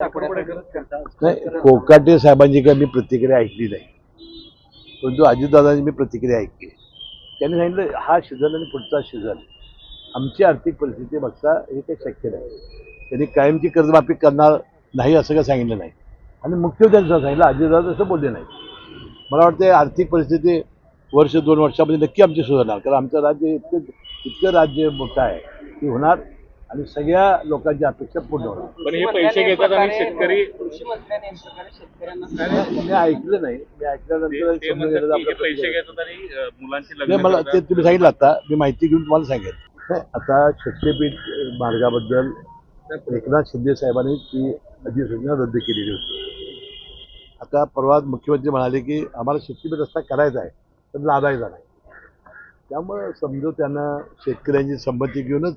नाही कोकाटे साहेबांची काही मी प्रतिक्रिया ऐकली नाही. परंतु अजितदादांची मी प्रतिक्रिया ऐकली त्यांनी सांगितलं हा सीझन आणि पुढचा सीझन आमची आर्थिक परिस्थिती बघता हे काही शक्य नाही. त्यांनी कायमची कर्जमाफी करणार नाही असं काही सांगितलं नाही. आणि मुख्यमंत्र्यांनी सुद्धा सांगितलं अजितदादा असं बोलले नाही मला वाटतं आर्थिक परिस्थिती वर्ष दोन वर्षामध्ये नक्की आमची सुधारणार कारण आमचं राज्य इतकं इतकं राज्य मोठं आहे की होणार आणि सगळ्या लोकांच्या अपेक्षा पूर्ण होणार. पण हे पैसे घेतात आणि शेतकरी कृषी मंत्र्यांनी मी ऐकलं नाही. मी ऐकल्यानंतर ते समजून म्हणतात गेलं की हे आपलं पैसे. घेतात आणि अं, मुलांची मला ते. तुम्ही सांगितलं आता. मी माहिती घेऊन तुम्हाला सांगेन. नाही, आता शक्तीपीठ मार्गाबद्दल एकनाथ शिंदे साहेबांनी ती अधिसूचना रद्द केलेली होती. आता परवा मुख्यमंत्री म्हणाले की आम्हाला शक्तीपीठ रस्ता करायचा आहे पण लादायचा नाही. त्यामुळं समजू त्यांना शेतकऱ्यांची संमती घेऊनच